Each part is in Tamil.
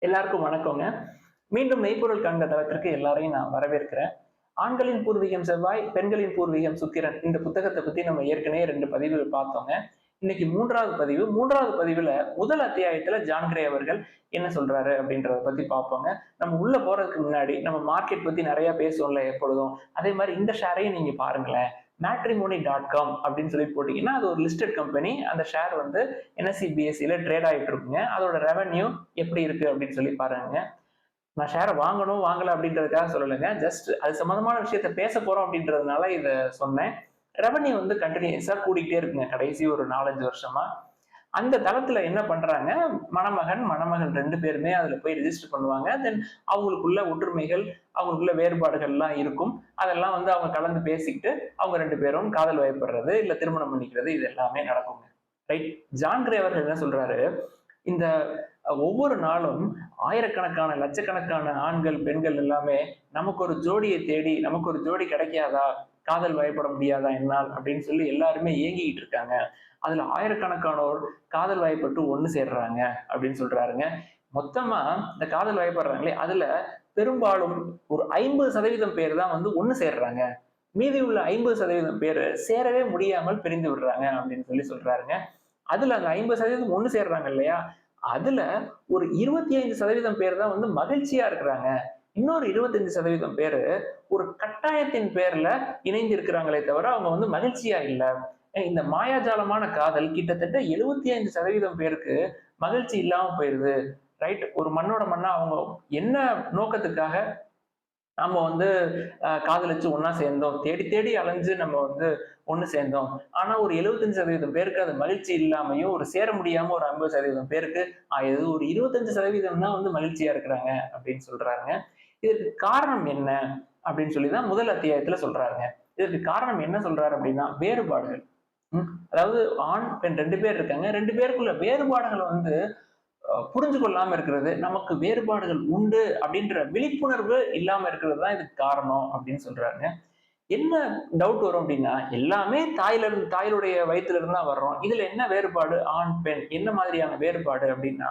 எல்லாருக்கும் வணக்கங்க. மீண்டும் மெய்ப்பொருள் கண்ட தளத்திற்கு எல்லாரையும் நான் வரவேற்கிறேன். ஆண்களின் பூர்வீகம் செவ்வாய் பெண்களின் பூர்வீகம் சுக்கிரன். இந்த புத்தகத்தை பத்தி நம்ம ஏற்கனவே ரெண்டு பதிவுகள் பார்த்தோங்க. இன்னைக்கு மூன்றாவது பதிவு. மூன்றாவது பதிவுல முதல் அத்தியாயத்துல ஜான்கிரே அவர்கள் என்ன சொல்றாரு அப்படின்றத பத்தி பார்ப்போங்க. நம்ம உள்ள போறதுக்கு முன்னாடி நம்ம மார்க்கெட் பத்தி நிறைய பேசுவோம்ல எப்பொழுதும். அதே மாதிரி இந்த ஷேரையும் நீங்க பாருங்களேன். மேட்ரிமோனி டாட் காம் அப்படின்னு சொல்லி போட்டிங்கன்னா அது ஒரு லிஸ்டட் கம்பெனி அந்த ஷேர் வந்து என்எஸ்சி பிஎஸ்சியில் ட்ரேட் ஆகிட்டு இருக்குங்க. அதோட ரெவன்யூ எப்படி இருக்குது அப்படின்னு சொல்லி பாருங்க. நான் ஷேரை வாங்கணும் வாங்கலை அப்படின்றதுக்காக சொல்லலைங்க. ஜஸ்ட் அது சம்மந்தமான விஷயத்த பேச போகிறோம் அப்படின்றதுனால இதை சொன்னேன். ரெவன்யூ வந்து கண்டினியூஸாக கூடிக்கிட்டே இருக்குங்க. கடைசி ஒரு நாலஞ்சு வருஷமாக அந்த தளத்துல என்ன பண்றாங்க? மணமகன் மணமகள் ரெண்டு பேருமே அதுல போய் ரெஜிஸ்டர் பண்ணுவாங்க. தென் அவங்களுக்குள்ள ஒற்றுமைகள் அவங்களுக்குள்ள வேறுபாடுகள்லாம் இருக்கும். அதெல்லாம் வந்து அவங்க கலந்து பேசிக்கிட்டு அவங்க ரெண்டு பேரும் காதல் வயப்படுறது இல்ல திருமணம் பண்ணிக்கிறது இது எல்லாமே நடக்குங்க. ரைட் ஜான்கிரே அவர்கள் என்ன சொல்றாரு? இந்த ஒவ்வொரு நாளும் ஆயிரக்கணக்கான லட்சக்கணக்கான ஆண்கள் பெண்கள் எல்லாமே நமக்கு ஒரு ஜோடியை தேடி நமக்கு ஒரு ஜோடி கிடைக்காதா? காதல் வயப்பட முடியாதா என்னால் அப்படின்னு சொல்லி எல்லாருமே இயங்கிக்கிட்டு இருக்காங்க. அதுல ஆயிரக்கணக்கானோர் காதல் வயப்பட்டு ஒண்ணு சேர்றாங்க அப்படின்னு சொல்றாருங்க. மொத்தமா இந்த காதல் வயப்படுறாங்களே அதுல பெரும்பாலும் ஒரு ஐம்பது சதவீதம் பேர் தான் வந்து ஒண்ணு சேர்றாங்க. மீதி உள்ள ஐம்பது சதவீதம் பேர் சேரவே முடியாமல் பிரிந்து விடுறாங்க அப்படின்னு சொல்லி சொல்றாருங்க. அதுல அந்த ஐம்பது சதவீதம் ஒண்ணு சேர்றாங்க இல்லையா? அதுல ஒரு இருபத்தி ஐந்து சதவீதம் பேர் தான் வந்து மகிழ்ச்சியா இருக்கிறாங்க. இன்னொரு இருபத்தஞ்சு சதவீதம் பேர் ஒரு கட்டாயத்தின் பேர்ல இணைந்து இருக்கிறாங்களே தவிர அவங்க வந்து மகிழ்ச்சியா இல்லை. இந்த மாயாஜாலமான காதல் கிட்டத்தட்ட எழுபத்தி ஐந்து சதவீதம் பேருக்கு மகிழ்ச்சி இல்லாம போயிருது. ரைட்? ஒரு மண்ணோட மண்ணா அவங்க என்ன நோக்கத்துக்காக நம்ம வந்து காதலிச்சு ஒன்னா சேர்ந்தோம்? தேடி தேடி அலைஞ்சு நம்ம வந்து ஒன்று சேர்ந்தோம். ஆனா ஒரு எழுபத்தஞ்சு சதவீதம் பேருக்கு அது மகிழ்ச்சி இல்லாமையும் ஒரு சேர முடியாம ஒரு ஐம்பது சதவீதம் பேருக்கு இது ஒரு இருபத்தஞ்சு சதவீதம் தான் வந்து மகிழ்ச்சியா இருக்கிறாங்க அப்படின்னு சொல்றாங்க. இதற்கு காரணம் என்ன அப்படின்னு சொல்லி தான் முதல் அத்தியாயத்துல சொல்றாருங்க. இதற்கு காரணம் என்ன சொல்றாரு அப்படின்னா வேறுபாடுகள். அதாவது ஆண் பெண் ரெண்டு பேர் இருக்காங்க. ரெண்டு பேருக்குள்ள வேறுபாடுகள் வந்து புரிஞ்சு கொள்ளாம இருக்கிறது நமக்கு வேறுபாடுகள் உண்டு அப்படின்ற விழிப்புணர்வு இல்லாம இருக்கிறது தான் இதுக்கு காரணம் அப்படின்னு சொல்றாங்க என்ன டவுட் வரும் அப்படின்னா எல்லாமே தாயில இருந்து தாயிலுடைய வயிற்றுல இருந்து தான் வர்றோம். இதுல என்ன வேறுபாடு? ஆண் பெண் என்ன மாதிரியான வேறுபாடு அப்படின்னா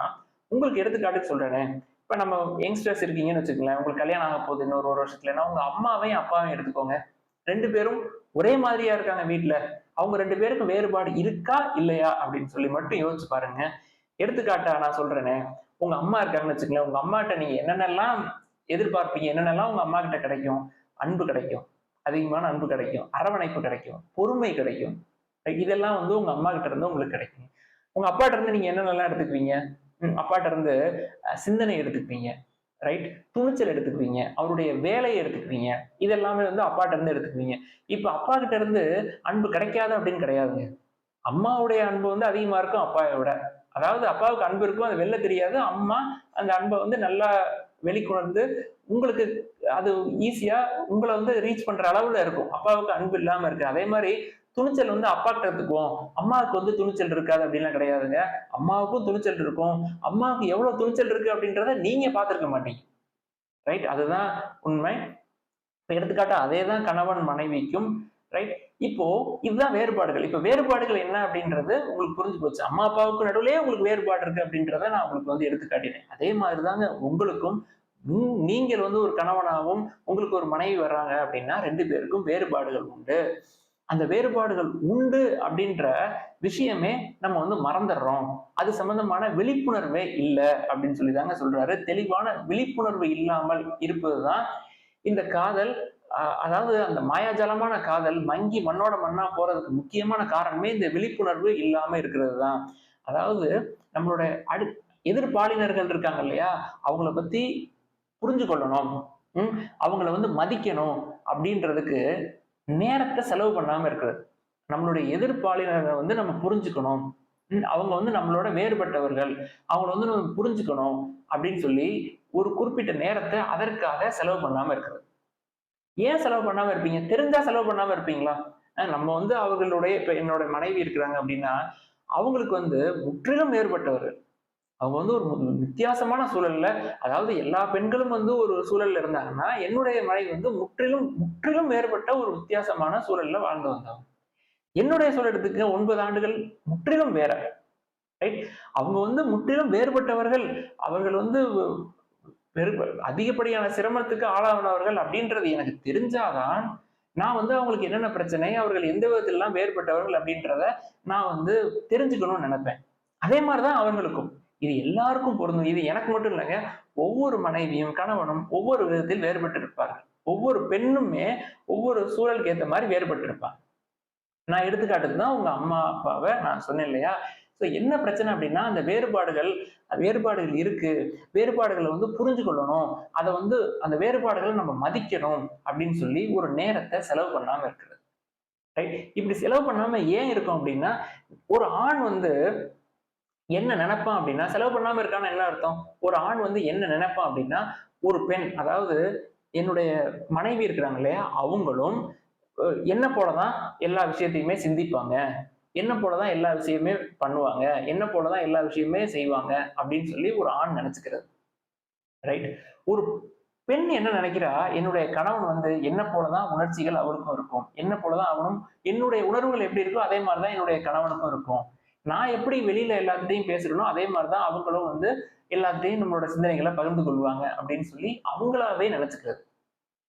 உங்களுக்கு எடுத்துக்காட்டுக்கு சொல்றேனே. இப்ப நம்ம யங்ஸ்டர்ஸ் இருக்கீங்கன்னு வச்சுக்கோங்களேன் உங்களுக்கு கல்யாணம் ஆக போகுது இன்னொரு ஒரு வருஷத்துலன்னா உங்க அம்மாவையும் அப்பாவையும் எடுத்துக்கோங்க. ரெண்டு பேரும் ஒரே மாதிரியா இருக்காங்க வீட்டுல அவங்க ரெண்டு பேருக்கு வேறுபாடு இருக்கா இல்லையா அப்படின்னு சொல்லி மட்டும் யோசிச்சு பாருங்க. எடுத்துக்காட்டா நான் சொல்றேனே உங்க அம்மா இருக்காங்கன்னு வச்சுக்கோங்களேன் உங்க அம்மாட்ட நீங்க என்னென்னலாம் எதிர்பார்ப்பீங்க? என்னென்னலாம் உங்க அம்மா கிட்ட கிடைக்கும்? அன்பு கிடைக்கும். அதிகமான அன்பு கிடைக்கும். அரவணைப்பு கிடைக்கும். பொறுமை கிடைக்கும். இதெல்லாம் வந்து உங்க அம்மா கிட்ட இருந்து உங்களுக்கு கிடைக்கும். உங்க அப்பாட்ட இருந்து நீங்க என்னென்னலாம் எடுத்துக்குவீங்க? அப்பாட்ட இருந்து சிந்தனை எடுத்துக்குவீங்க ரைட் துணிச்சல் எடுத்துக்குவீங்க அவருடைய வேலையை எடுத்துக்குவீங்க. இதெல்லாமே வந்து அப்பாட்ட இருந்து எடுத்துக்குவீங்க. இப்ப அப்பா கிட்ட இருந்து அன்பு கிடைக்காது அப்படின்னு கிடையாதுங்க. அம்மாவுடைய அன்பு வந்து அதிகமா இருக்கும் அப்பாவை விட. அதாவது அப்பாவுக்கு அன்பு இருக்கும் அது வெளில தெரியாது. அம்மா அந்த அன்பை வந்து நல்லா வெளிக்கொணர்ந்து உங்களுக்கு அது ஈஸியா உங்களை வந்து ரீச் பண்ற அளவுல இருக்கும். அப்பாவுக்கு அன்பு இல்லாம இருக்கு. அதே மாதிரி துணிச்சல் வந்து அப்பா கிட்ட எடுத்துக்குவோம். அம்மாவுக்கு வந்து துணிச்சல் இருக்காது அப்படின்லாம் கிடையாதுங்க. அம்மாவுக்கும் துணிச்சல் இருக்கும். அம்மாவுக்கு எவ்வளவு துணிச்சல் இருக்கு அப்படின்றத நீங்க பார்த்துருக்க மாட்டீங்க. ரைட் அதுதான் உண்மை. இப்போ எடுத்துக்காட்டா அதே தான் கணவன் மனைவிக்கும். ரைட் இப்போ இதுதான் வேறுபாடுகள். இப்ப வேறுபாடுகள் என்ன அப்படின்றது உங்களுக்கு புரிஞ்சு போச்சு. அம்மா அப்பாவுக்கு நடுவுலயே உங்களுக்கு வேறுபாடு இருக்கு அப்படின்றத நான் உங்களுக்கு வந்து எடுத்து காட்டினேன். அதே மாதிரி தாங்க உங்களுக்கும் நீங்கள் வந்து ஒரு கணவனாகவும் உங்களுக்கு ஒரு மனைவி வர்றாங்க அப்படின்னா ரெண்டு பேருக்கும் வேறுபாடுகள் உண்டு. அந்த வேறுபாடுகள் உண்டு அப்படின்ற விஷயமே நம்ம வந்து மறந்துடுறோம். அது சம்பந்தமான விழிப்புணர்வே இல்லை அப்படின்னு சொல்லி தாங்க சொல்றாரு. தெளிவான விழிப்புணர்வு இல்லாமல் இருப்பதுதான் இந்த காதல். அதாவது அந்த மாயாஜாலமான காதல் மங்கி மண்ணோட மண்ணா போறதுக்கு முக்கியமான காரணமே இந்த விழிப்புணர்வு இல்லாம இருக்கிறது தான் அதாவது நம்மளோட அடு எதிர்பாலினர்கள் இருக்காங்க இல்லையா? அவங்கள பத்தி புரிஞ்சு கொள்ளணும் அவங்கள வந்து மதிக்கணும் அப்படின்றதுக்கு நேரத்தை செலவு பண்ணாம இருக்கிறது. நம்மளுடைய எதிர்ப்பாளினரை வந்து நம்ம புரிஞ்சுக்கணும். அவங்க வந்து நம்மளோட வேறுபட்டவர்கள். அவங்கள வந்து நம்ம புரிஞ்சுக்கணும் அப்படின்னு சொல்லி ஒரு குறிப்பிட்ட நேரத்தை அதற்காக செலவு பண்ணாம இருக்கிறது. ஏன் செலவு பண்ணாம இருப்பீங்க? தெரிஞ்சா செலவு பண்ணாம இருப்பீங்களா? நம்ம வந்து அவர்களுடைய இப்ப என்னோட மனைவி இருக்கிறாங்க அப்படின்னா அவங்களுக்கு வந்து முற்றிலும் வேறுபட்டவர்கள். அவங்க வந்து ஒரு வித்தியாசமான சூழல்ல அதாவது எல்லா பெண்களும் வந்து ஒரு சூழல்ல இருந்தாங்கன்னா என்னுடைய மனைவி வந்து முற்றிலும் முற்றிலும் வேறுபட்ட ஒரு வித்தியாசமான சூழல்ல வாழ்ந்து வந்தாங்க என்னுடைய சூழலத்துக்கு ஒன்பது ஆண்டுகள் முற்றிலும் வேற ரைட் அவங்க வந்து முற்றிலும் வேறுபட்டவர்கள். அவர்கள் வந்து பெரு அதிகப்படியான சிரமத்துக்கு ஆளானவர்கள் அப்படின்றது எனக்கு தெரிஞ்சாதான் நான் வந்து அவங்களுக்கு என்னென்ன பிரச்சனை அவர்கள் எந்த விதத்திலலாம் வேறுபட்டவர்கள் அப்படின்றத நான் வந்து தெரிஞ்சுக்கணும்னு நினைப்பேன். அதே மாதிரிதான் அவர்களுக்கும். இது எல்லாருக்கும் பொருந்தும். இது எனக்கு மட்டும் இல்லைங்க ஒவ்வொரு மனைவியும் கணவனும் ஒவ்வொரு விதத்தில் வேறுபட்டு இருப்பார்கள் ஒவ்வொரு பெண்ணுமே ஒவ்வொரு சூழலுக்கு ஏற்ற மாதிரி வேறுபட்டிருப்பாங்க. நான் எடுத்துக்காட்டுக்கு தான் உங்க அம்மா அப்பாவை நான் சொன்னேன் இல்லையா? ஸோ என்ன பிரச்சனை அப்படின்னா அந்த வேறுபாடுகள் வேறுபாடுகள் இருக்கு. வேறுபாடுகளை வந்து புரிஞ்சு கொள்ளணும் அதை வந்து அந்த வேறுபாடுகளை நம்ம மதிக்கணும் அப்படின்னு சொல்லி ஒரு நேரத்தை செலவு பண்ணாம இருக்கிறது. ரைட் இப்படி செலவு பண்ணாம ஏன் இருக்கும் அப்படின்னா ஒரு ஆண் வந்து என்ன நினைப்பான் அப்படின்னா செலவு பண்ணாம இருக்கான்னு என்ன அர்த்தம்? ஒரு ஆண் வந்து என்ன நினைப்பான் அப்படின்னா ஒரு பெண் அதாவது என்னுடைய மனைவி இருக்கிறாங்க இல்லையா அவங்களும் என்ன போலதான் எல்லா விஷயத்தையுமே சிந்திப்பாங்க. என்ன போலதான் எல்லா விஷயமே பண்ணுவாங்க. என்ன போலதான் எல்லா விஷயமே செய்வாங்க அப்படின்னு சொல்லி ஒரு ஆண் நினைச்சுக்கிறது. ரைட் ஒரு பெண் என்ன நினைக்கிறா என்னுடைய கணவன் வந்து என்ன போலதான் உணர்ச்சிகள் அவருக்கும் இருக்கும். என்ன போலதான் அவனும் என்னுடைய உணர்வுகள் எப்படி இருக்கோ அதே மாதிரிதான் என்னுடைய கணவனுக்கும் இருக்கும். நான் எப்படி வெளியில எல்லாத்தையும் பேசுறேனோ அதே மாதிரிதான் அவங்களும் வந்து எல்லாத்தையும் நம்மளோட சிந்தனைகளை பகிர்ந்து கொள்வாங்க அப்படின்னு சொல்லி அவங்களாவே நினைச்சுக்கிறது.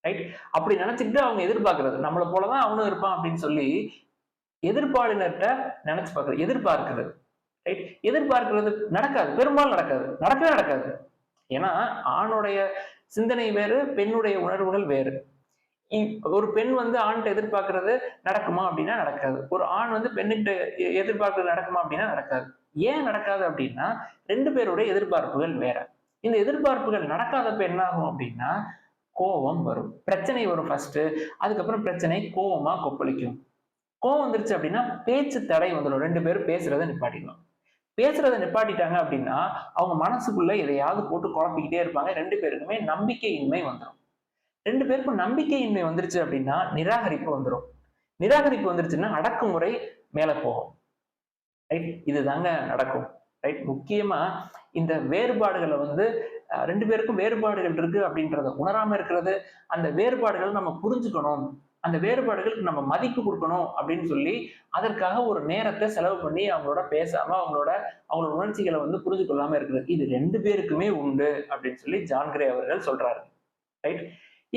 ரைட் அப்படி நினைச்சுக்கிட்டு அவங்க எதிர்பார்க்கறது. நம்மளை போலதான் அவனும் இருப்பான் அப்படின்னு சொல்லி எதிர்ப்பாளினர்கிட்ட நினைச்சு பார்க்கறது எதிர்பார்க்கிறது. ரைட் எதிர்பார்க்கிறது நடக்காது. பெரும்பாலும் நடக்காது. நடக்கவே நடக்காது. ஏன்னா ஆணுடைய சிந்தனை வேறு பெண்ணுடைய உணர்வுகள் வேறு. ஒரு பெண் வந்து ஆண்கிட்ட எதிர்பார்க்கறது நடக்குமா அப்படின்னா நடக்காது. ஒரு ஆண் வந்து பெண்ணுகிட்ட எதிர்பார்க்கறது நடக்குமா அப்படின்னா நடக்காது. ஏன் நடக்காது அப்படின்னா ரெண்டு பேருடைய எதிர்பார்ப்புகள் வேற. இந்த எதிர்பார்ப்புகள் நடக்காதப்ப என்ன ஆகும் அப்படின்னா கோபம் வரும். பிரச்சனை வரும் ஃபர்ஸ்ட் அதுக்கப்புறம் பிரச்சனை கோபமா கொப்பளிக்கும். கோவம் வந்துருச்சு அப்படின்னா பேச்சு தடை வந்துடும் ரெண்டு பேரும் பேசுறதை நிப்பாட்டிடும் பேசுறத நிப்பாட்டிட்டாங்க அப்படின்னா அவங்க மனசுக்குள்ள எதையாவது போட்டு குழப்பிக்கிட்டே இருப்பாங்க. ரெண்டு பேருக்குமே நம்பிக்கையின்மை வந்துடும் ரெண்டு பேருக்கும் நம்பிக்கையின்மை வந்துருச்சு அப்படின்னா நிராகரிப்பு வந்துடும் நிராகரிப்பு வந்துருச்சுன்னா அடக்குமுறை மேலே போகும். ரைட் இதுதாங்க நடக்கும். ரைட் முக்கியமா இந்த வேறுபாடுகளை வந்து ரெண்டு பேருக்கும் வேறுபாடுகள் இருக்கு அப்படின்றத உணராம இருக்கிறது அந்த வேறுபாடுகளை நம்ம புரிஞ்சுக்கணும் அந்த வேறுபாடுகளுக்கு நம்ம மதிப்பு கொடுக்கணும் அப்படின்னு சொல்லி அதற்காக ஒரு நேரத்தை செலவு பண்ணி அவங்களோட பேசாம அவங்களோட அவங்களோட உணர்ச்சிகளை வந்து புரிஞ்சு கொள்ளாம இருக்கிறது இது ரெண்டு பேருக்குமே உண்டு அப்படின்னு சொல்லி ஜான்கிரே அவர்கள் சொல்றாரு. ரைட்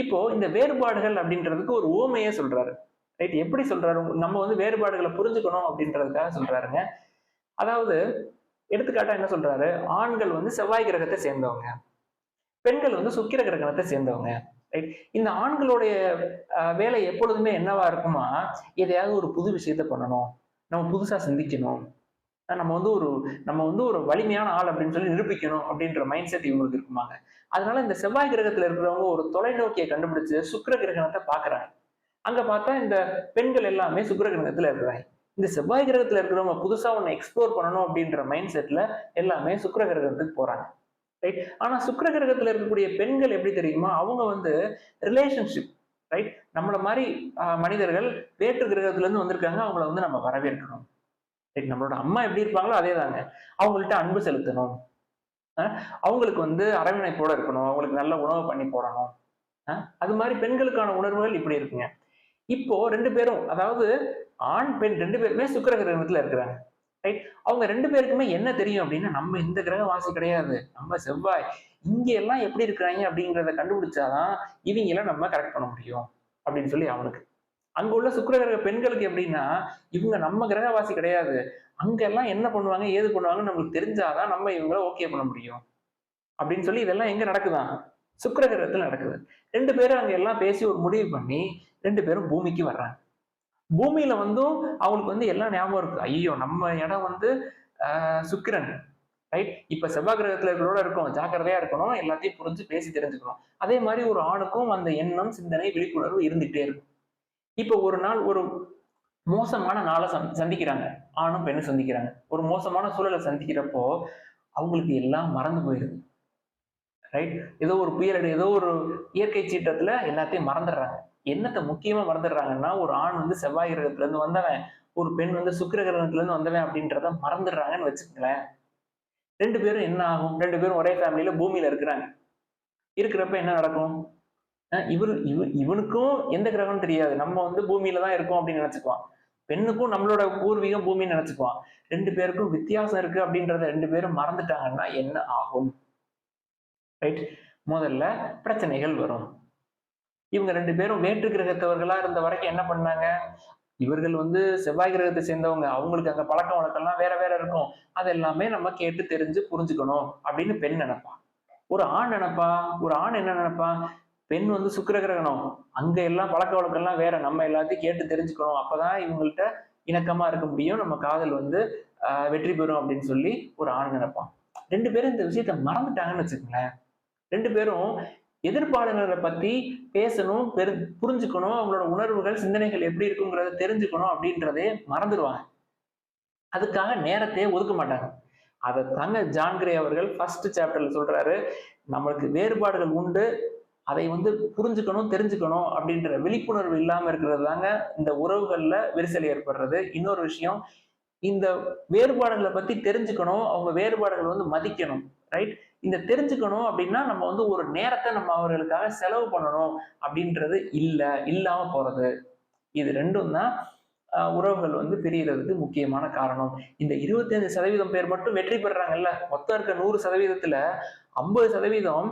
இப்போ இந்த வேறுபாடுகள் அப்படின்றதுக்கு ஒரு ஓமையே சொல்றாரு. ரைட் எப்படி சொல்றாரு? நம்ம வந்து வேறுபாடுகளை புரிஞ்சுக்கணும் அப்படின்றதுக்காக சொல்றாருங்க. அதாவது எடுத்துக்காட்டா என்ன சொல்றாரு? ஆண்கள் வந்து செவ்வாய் கிரகத்தை சேர்ந்தவங்க. பெண்கள் வந்து சுக்கிர கிரகணத்தை சேர்ந்தவங்க. ரைட் இந்த ஆண்களுடைய வேலை எப்பொழுதுமே என்னவா இருக்குமா? எதையாவது ஒரு புது விஷயத்த பண்ணணும். நம்ம புதுசா சிந்திக்கணும். நம்ம வந்து ஒரு நம்ம வந்து ஒரு வலிமையான ஆள் அப்படின்னு சொல்லி நிரூபிக்கணும் அப்படின்ற மைண்ட் செட் இவங்களுக்கு இருக்குமாங்க. அதனால இந்த செவ்வாய் கிரகத்துல இருக்கிறவங்க ஒரு தொலைநோக்கியை கண்டுபிடிச்சு சுக்கர கிரகணத்தை பாக்குறாங்க அங்க பார்த்தா இந்த பெண்கள் எல்லாமே சுக்கர கிரகத்துல இருக்கிறாங்க. இந்த செவ்வாய் கிரகத்துல இருக்கிறவங்க புதுசா ஒன்று எக்ஸ்ப்ளோர் பண்ணணும் அப்படின்ற மைண்ட் செட்ல எல்லாமே சுக்கர கிரகத்துக்கு போறாங்க. ரைட் ஆனா சுக்கர கிரகத்துல இருக்கக்கூடிய பெண்கள் எப்படி தெரியுமா? அவங்க வந்து ரிலேஷன்ஷிப் ரைட் நம்மள மாதிரி மனிதர்கள் வேற்று கிரகத்துல இருந்து வந்திருக்காங்க. அவங்கள வந்து நம்ம வரவேற்கணும். ரைட் நம்மளோட அம்மா எப்படி இருப்பாங்களோ அதே தாங்க அவங்கள்ட்ட அன்பு செலுத்தணும். அவங்களுக்கு வந்து அரவணைப்போட இருக்கணும். அவங்களுக்கு நல்ல உணவு பண்ணி போடணும். அது மாதிரி பெண்களுக்கான உணர்வுகள் இப்படி இருக்குங்க. இப்போ ரெண்டு பேரும் அதாவது ஆண் பெண் ரெண்டு பேருமே சுக்கர கிரகத்துல இருக்கிறாங்க. ரைட் அவங்க ரெண்டு பேருக்குமே என்ன தெரியும் அப்படின்னா நம்ம இந்த கிரக வாசி கிடையாது. நம்ம செவ்வாய். இங்க எல்லாம் எப்படி இருக்கிறாங்க அப்படிங்கிறத கண்டுபிடிச்சாதான் எல்லாம் நம்ம கரெக்ட் பண்ண முடியும் அப்படின்னு சொல்லி அவனுக்கு. அங்க உள்ள சுக்கர கிரக பெண்களுக்கு எப்படின்னா இவங்க நம்ம கிரகவாசி கிடையாது. அங்கெல்லாம் என்ன பண்ணுவாங்க ஏது பண்ணுவாங்கன்னு நம்மளுக்கு தெரிஞ்சாதான் நம்ம இவங்கள ஓகே பண்ண முடியும். அப்படின்னு சொல்லி இதெல்லாம் எங்க நடக்குதான்? சுக்கர கிரகத்தில் நடக்குது. ரெண்டு பேரும் அங்கே எல்லாம் பேசி ஒரு முடிவு பண்ணி ரெண்டு பேரும் பூமிக்கு வர்றாங்க. பூமியில வந்தும் அவங்களுக்கு வந்து எல்லாம் ஞாபகம் இருக்கு. ஐயோ நம்ம இடம் வந்து சுக்கிரன் ரைட் இப்ப செவ்வாய் கிரகத்துல இருக்கிறோட இருக்கும். ஜாக்கிரதையா இருக்கணும். எல்லாத்தையும் புரிஞ்சு பேசி தெரிஞ்சுக்கணும். அதே மாதிரி ஒரு ஆணுக்கும் அந்த எண்ணம் சிந்தனை விழிப்புணர்வு இருந்துகிட்டே இருக்கும். இப்போ ஒரு நாள் ஒரு மோசமான நாளை சந்திக்கிறாங்க. ஆணும் பெண்ணும் சந்திக்கிறாங்க. ஒரு மோசமான சூழலை சந்திக்கிறப்போ அவங்களுக்கு எல்லாம் மறந்து போயிருது. ரைட் ஏதோ ஒரு புயல் ஏதோ ஒரு இயற்கை சீற்றத்துல எல்லாத்தையும் மறந்துடுறாங்க. என்னத்தை முக்கியமா மறந்துடுறாங்கன்னா ஒரு ஆண் வந்து செவ்வாய் கிரகத்துல இருந்து வந்தவன் ஒரு பெண் வந்து சுக்கிர கிரகத்துல இருந்து வந்தவன் அப்படின்றத மறந்துடுறாங்கன்னு வச்சுக்கோங்களேன். ரெண்டு பேரும் என்ன ஆகும்? ரெண்டு பேரும் ஒரே ஃபேமிலியில பூமியில இருக்கிறாங்க. இருக்கிறப்ப என்ன நடக்கும்? இவர் இவ இவனுக்கும் எந்த கிரகம் தெரியாது. நம்ம வந்து பூமியில தான் இருக்கோம் அப்படின்னு நினைச்சுக்குவான். பெண்ணுக்கும் நம்மளோட பூர்வீகம் பூமின்னு நினைச்சுக்குவான். ரெண்டு பேருக்கும் வித்தியாசம் இருக்கு அப்படின்றத ரெண்டு பேரும் மறந்துட்டாங்கன்னா என்ன ஆகும்? ரைட் முதல்ல பிரச்சனைகள் வரும். இவங்க ரெண்டு பேரும் வேற்று கிரகத்தவர்களா இருந்த வரைக்கும் என்ன பண்ணாங்க? இவர்கள் வந்து செவ்வாய் கிரகத்தை சேர்ந்தவங்க. அவங்களுக்கு அங்க பழக்க வழக்கம்லாம் வேற வேற இருக்கும். அது எல்லாமே நம்ம கேட்டு தெரிஞ்சு புரிஞ்சுக்கணும் அப்படின்னு பெண் நினைப்பா. ஒரு ஆண் நினைப்பா? ஒரு ஆண் என்ன நினைப்பா? பெண் வந்து சுக்கிர கிரகணம். அங்க எல்லாம் பழக்க வழக்கம் எல்லாம் வேற. நம்ம எல்லாத்தையும் கேட்டு தெரிஞ்சுக்கணும். அப்பதான் இவங்கள்ட்ட இணக்கமா இருக்க முடியும். நம்ம காதல் வந்து ஆஹ், வெற்றி பெறும் அப்படின்னு சொல்லி ஒரு ஆண் நினைப்பான் ரெண்டு பேரும் இந்த விஷயத்த மறந்துட்டாங்கன்னு வச்சுக்கோங்களேன். ரெண்டு பேரும் எதிர்ப்பாளர்களை பத்தி பேசணும் பெரு புரிஞ்சுக்கணும் அவங்களோட உணர்வுகள் சிந்தனைகள் எப்படி இருக்குங்கிறத தெரிஞ்சுக்கணும் அப்படின்றதே மறந்துடுவாங்க அதுக்காக நேரத்தையே ஒதுக்க மாட்டாங்க. அதை தாங்க ஜான்கிரே அவர்கள் ஃபர்ஸ்ட் சாப்டர்ல சொல்றாரு நம்மளுக்கு வேறுபாடுகள் உண்டு அதை வந்து புரிஞ்சுக்கணும் தெரிஞ்சுக்கணும் அப்படின்ற விழிப்புணர்வு இல்லாம இருக்கிறது தாங்க இந்த உறவுகள்ல விரிசல் ஏற்படுறது. இன்னொரு விஷயம் இந்த வேறுபாடுகளை பத்தி தெரிஞ்சுக்கணும் அவங்க வேறுபாடுகள் வந்து மதிக்கணும் ரைட் இந்த தெரிஞ்சுக்கணும் அப்படின்னா நம்ம வந்து ஒரு நேரத்தை நம்ம அவர்களுக்காக செலவு பண்ணணும் அப்படின்றது இல்லை இல்லாம போறது. இது ரெண்டும் தான் ஆஹ், உறவுகள் வந்து பிரியறதுக்கு முக்கியமான காரணம். இந்த 25% சதவீதம் பேர் மட்டும் வெற்றி பெறாங்கல்ல மொத்தம் இருக்க நூறு சதவீதத்துல ஐம்பது சதவீதம்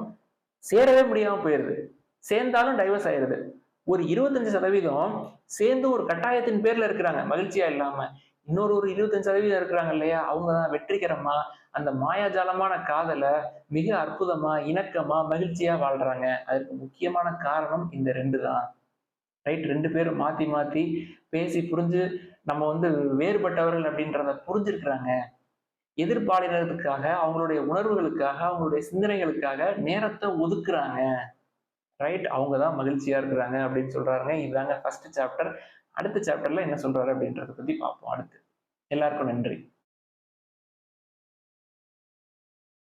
சேரவே முடியாம போயிருது. சேர்ந்தாலும் டைவர்ஸ் ஆயிருது. ஒரு இருபத்தஞ்சு சதவீதம் சேர்ந்து ஒரு கட்டாயத்தின் பேர்ல இருக்கிறாங்க. மகிழ்ச்சியா இல்லாம. இன்னொரு ஒரு இருபத்தஞ்சு சதவீதம் இருக்கிறாங்க இல்லையா? அவங்க தான் வெற்றிகரமா அந்த மாயாஜாலமான காதலை மிக அற்புதமா இணக்கமா மகிழ்ச்சியா வாழ்றாங்க. அதுக்கு முக்கியமான காரணம் இந்த ரெண்டு தான் ரைட் ரெண்டு பேரும் மாத்தி மாத்தி பேசி புரிஞ்சு நம்ம வந்து வேறுபட்டவர்கள் அப்படின்றத புரிஞ்சிருக்கிறாங்க. எதிர்பாலினத்துக்காக அவங்களுடைய உணர்வுகளுக்காக அவங்களுடைய சிந்தனைகளுக்காக நேரத்தை ஒதுக்குறாங்க. ரைட் அவங்க தான் மகிழ்ச்சியா இருக்கிறாங்க அப்படின்னு சொல்றாங்க இதுதாங்க ஃபர்ஸ்ட் சாப்டர் அடுத்த சாப்டர்ல என்ன சொல்றாரு அப்படின்றத பத்தி பார்ப்போம். அடுத்து. எல்லாருக்கும் நன்றி.